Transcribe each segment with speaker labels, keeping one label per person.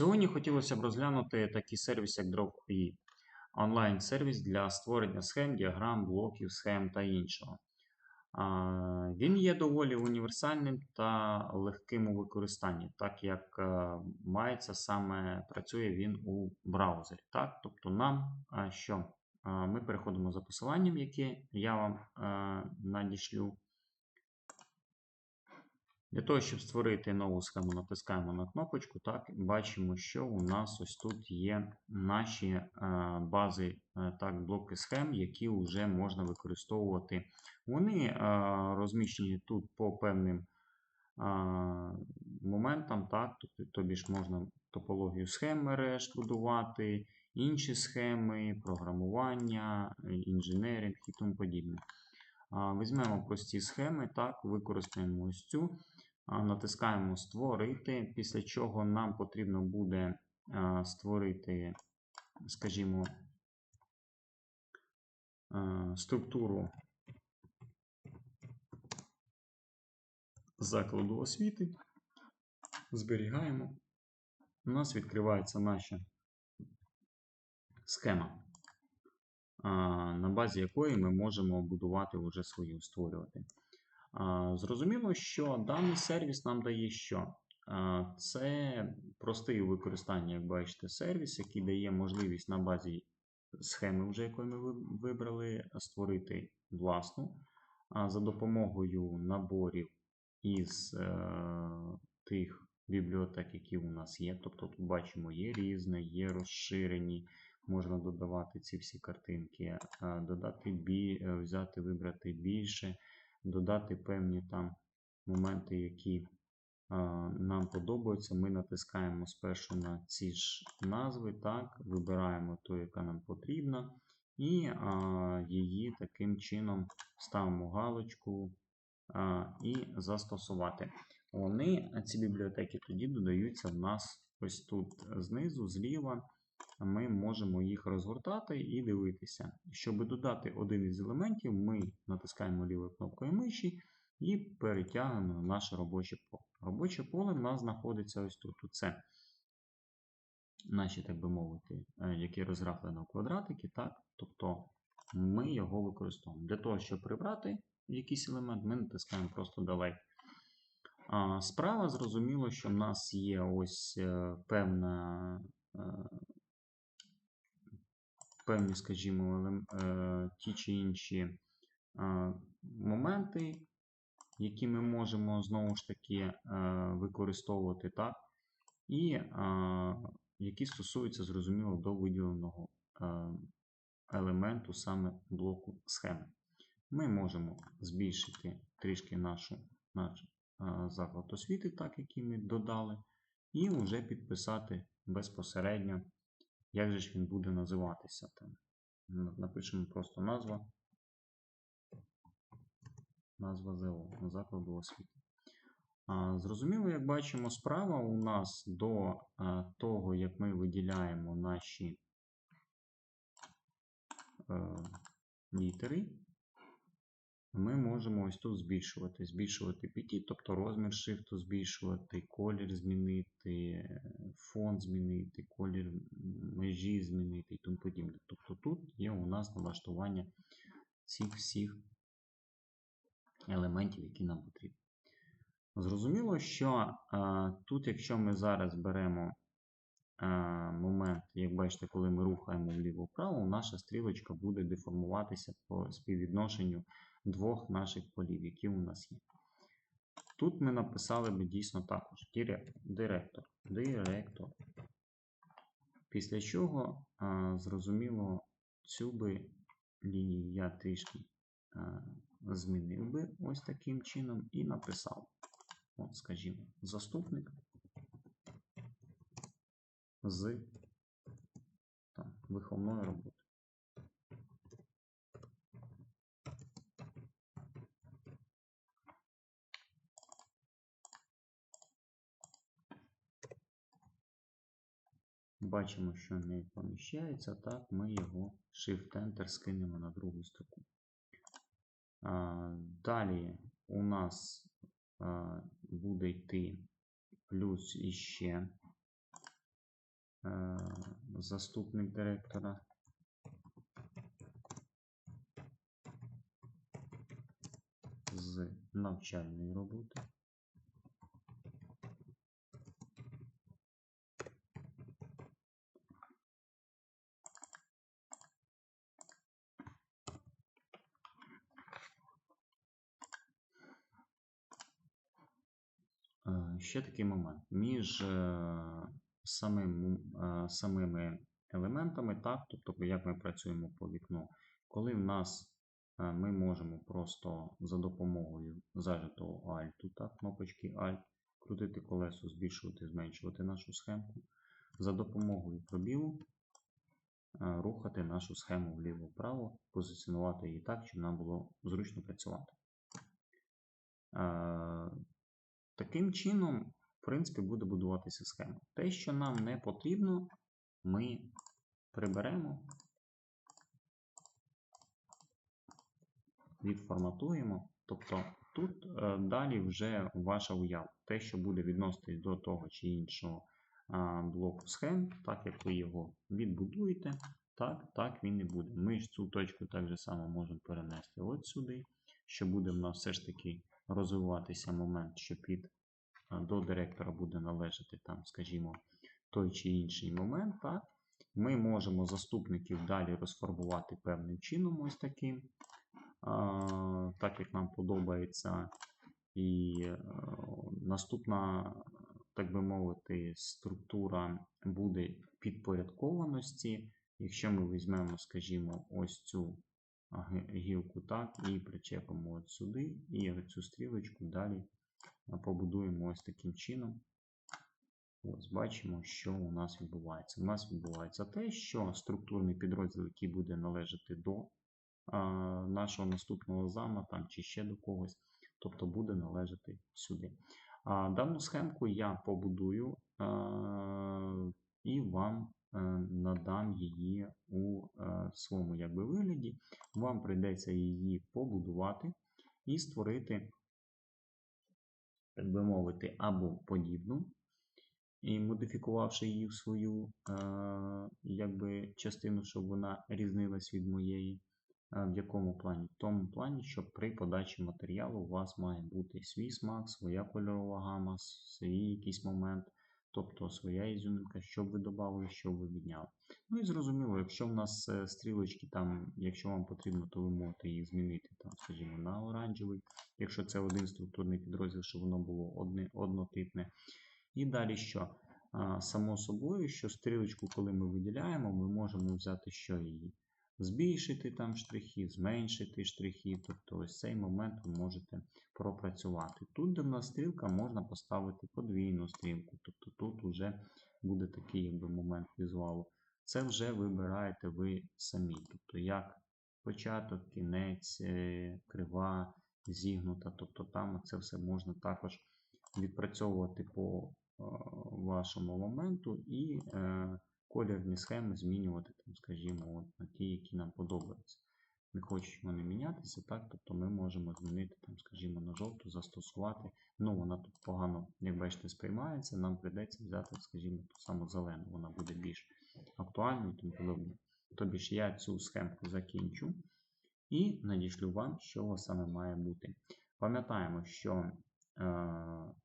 Speaker 1: Сьогодні хотілося б розглянути такий сервіс, як Drop.ui. онлайн-сервіс для створення схем, діаграм, блоків, схем та іншого. Він є доволі універсальним та легким у використанні, так як е, мається саме працює він у браузері. Так? Тобто нам що? Ми переходимо за посиланням, яке я вам е, надішлю. Для того, щоб створити нову схему, натискаємо на кнопочку. Так, Бачимо, що у нас ось тут є наші е, бази, е, так, блоки схем, які вже можна використовувати. Вони е, розміщені тут по певним моментам. так, Тобі ж можна топологію схем мереж будувати, інші схеми, програмування, інженеринг і тому подібне. Візьмемо прості схеми, так, використаємо ось цю натискаємо Створити, після чого нам потрібно буде створити, скажімо, структуру закладу освіти. Зберігаємо. У нас відкривається наша схема, на базі якої ми можемо будувати вже свою створювати. Зрозуміло, що даний сервіс нам дає що? Це простий у використанні, як бачите, сервіс, який дає можливість на базі схеми, вже якої ми вибрали, створити власну. За допомогою наборів із е, тих бібліотек, які у нас є. Тобто тут бачимо, є різне, є розширені, можна додавати ці всі картинки, додати взяти, вибрати більше додати певні там моменти, які нам подобаються. Ми натискаємо спершу на ці ж назви, так, вибираємо ту, яка нам потрібна, і її таким чином ставимо галочку і застосувати. Вони, ці бібліотеки, тоді додаються в нас ось тут знизу, зліва. Ми можемо їх розгортати і дивитися. Щоб додати один із елементів, ми натискаємо лівою кнопкою миші і перетягуємо наше робоче поле. Робоче поле в нас знаходиться ось тут. Це наші, так би мовити, е, які розграфлені квадратики. так? Тобто ми його використовуємо. Для того, щоб прибрати якийсь елемент, ми натискаємо просто Delete. Справа зрозуміло, що в нас є ось е, певна е, певні, скажімо, е, ті чи інші е, моменти, які ми можемо знову ж таки е, використовувати, так? і які стосуються, зрозуміло, до виділеного елементу саме блоку схеми. Ми можемо збільшити трішки нашу, наш заклад освіти, так, який ми додали, і вже підписати безпосередньо як же ж він буде називатися? Там? Напишемо просто назва. Назва ЗО закладу освіти. Зрозуміло, як бачимо, справа у нас до того, як ми виділяємо наші е, літери, ми можемо ось тут збільшувати. Збільшувати піті, тобто розмір шрифту збільшувати, колір змінити, фон змінити, колір межі змінити і тому подібне. Тобто тут є у нас налаштування цих всіх елементів, які нам потрібні. Зрозуміло, що а, тут, якщо ми зараз беремо а, момент, як бачите, коли ми рухаємо вліво-вправо, наша стрілочка буде деформуватися по співвідношенню двох наших полів, які у нас є. Тут ми написали би дійсно також директор. Директор. Після чого, зрозуміло, цю би лінію я трішки змінив би ось таким чином і написав. От, скажімо, заступник з там, виховної роботи. Бачимо, що не поміщається, так, ми його Shift-Enter скинемо на другу строку. Далі у нас буде йти плюс іще е, заступник директора. З навчальної роботи. Е, Ще такий момент. Між е, самим, е, самими елементами, так, тобто як ми працюємо по вікну, коли в нас е, ми можемо просто за допомогою зажитого Alt, так, кнопочки Alt, крутити колесо, збільшувати, зменшувати нашу схемку, за допомогою пробілу рухати нашу схему вліво-вправо, позиціонувати її так, щоб нам було зручно працювати. Таким чином, в принципі, буде будуватися схема. Те, що нам не потрібно, ми приберемо, відформатуємо. Тобто тут е, далі вже ваша уява. Те, що буде відноситись до того чи іншого блоку схем, так як ви його відбудуєте, так, так він і буде. Ми ж цю точку так же само можемо перенести от сюди, що буде в нас все ж таки розвиватися момент, що під до директора буде належати там, скажімо, той чи інший момент. Так? Ми можемо заступників далі розфарбувати певним чином, ось таким, так як нам подобається. І е, наступна, так би мовити, структура буде підпорядкованості. Якщо ми візьмемо, скажімо, ось цю гілку так, і причепимо от сюди, і цю стрілочку далі побудуємо ось таким чином. Ось бачимо, що у нас відбувається. У нас відбувається те, що структурний підрозділ, який буде належати до а, нашого наступного зама там, чи ще до когось, тобто буде належати сюди. А, дану схемку я побудую а, і вам надам її у е, своєму якби, вигляді. Вам прийдеться її побудувати і створити, так би мовити, або подібну, і модифікувавши її в свою е, якби, частину, щоб вона різнилась від моєї. Е, В якому плані? В тому плані, що при подачі матеріалу у вас має бути свій смак, своя кольорова гама, свій якийсь момент, тобто своя ізюминка, що ви додали, що ви відняли. Ну і зрозуміло, якщо в нас е, стрілочки там, якщо вам потрібно, то ви можете їх змінити, там, скажімо, на оранжевий, якщо це один структурний підрозділ, щоб воно було одне, однотипне. І далі що? Само собою, що стрілочку, коли ми виділяємо, ми можемо взяти що її? Збільшити там штрихи, зменшити штрихи. Тобто ось цей момент ви можете пропрацювати. Тут, в стрілка, можна поставити подвійну стрілку. Тобто тут вже буде такий якби, момент візуалу. Це вже вибираєте ви самі. Тобто як початок, кінець, е, крива, зігнута. Тобто там це все можна також відпрацьовувати по е, вашому моменту і кольорні схеми змінювати, там, скажімо, от, на ті, які нам подобаються. Не хочуть вони мінятися, так? Тобто ми можемо змінити, там, скажімо, на жовту, застосувати. Ну, вона тут погано, як бачите, сприймається. Нам прийдеться взяти, скажімо, ту саму зелену, вона буде більш актуальною і тому подобне. Тобі ж я цю схемку закінчу і надішлю вам, що саме має бути. Пам'ятаємо, що е,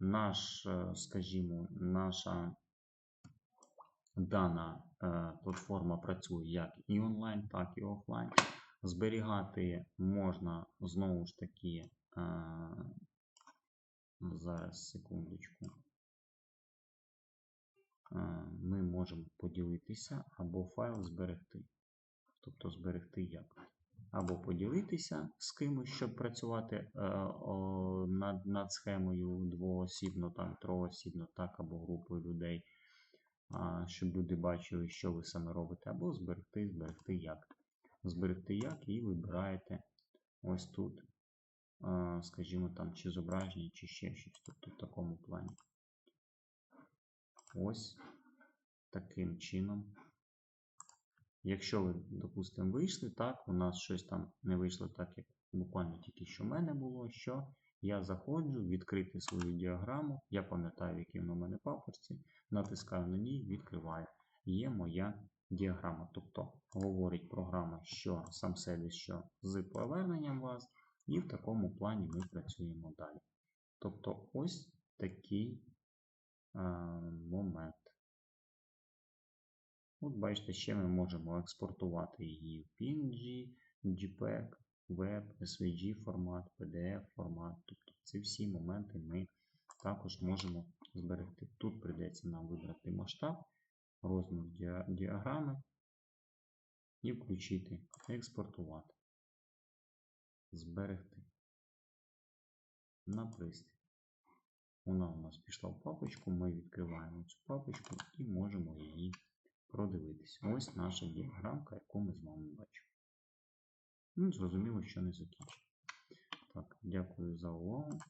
Speaker 1: наш, е, скажімо, наша дана е, платформа працює як і онлайн, так і офлайн. Зберігати можна знову ж таки. Е, зараз секундочку. Е, ми можемо поділитися або файл зберегти. Тобто зберегти як? Або поділитися з кимось, щоб працювати над, над схемою двоосібно, там, троосібно, так, або групою людей, щоб люди бачили, що ви саме робите, або зберегти, зберегти як. Зберегти як і вибираєте ось тут, скажімо, там, чи зображення, чи ще щось. Тобто в такому плані. Ось таким чином. Якщо ви, допустимо, вийшли, так, у нас щось там не вийшло так, як буквально тільки що в мене було, що я заходжу, відкрити свою діаграму, я пам'ятаю, які вона в мене папорці, натискаю на ній, відкриваю. є моя діаграма. Тобто говорить програма, що сам сервіс, що з поверненням вас, і в такому плані ми працюємо далі. Тобто ось такий а, момент. От бачите, ще ми можемо експортувати її в PNG, JPEG, Web, SVG формат, PDF формат. Тобто ці всі моменти ми також можемо зберегти. Тут прийдеться нам вибрати масштаб, розмір діаграми і включити експортувати, зберегти на пристрій. Вона у нас пішла в папочку, ми відкриваємо цю папочку і можемо її продивитися. Ось наша діаграмка, яку ми з вами бачимо. Ну, зрозуміло, що не закінчено. Так, дякую за увагу.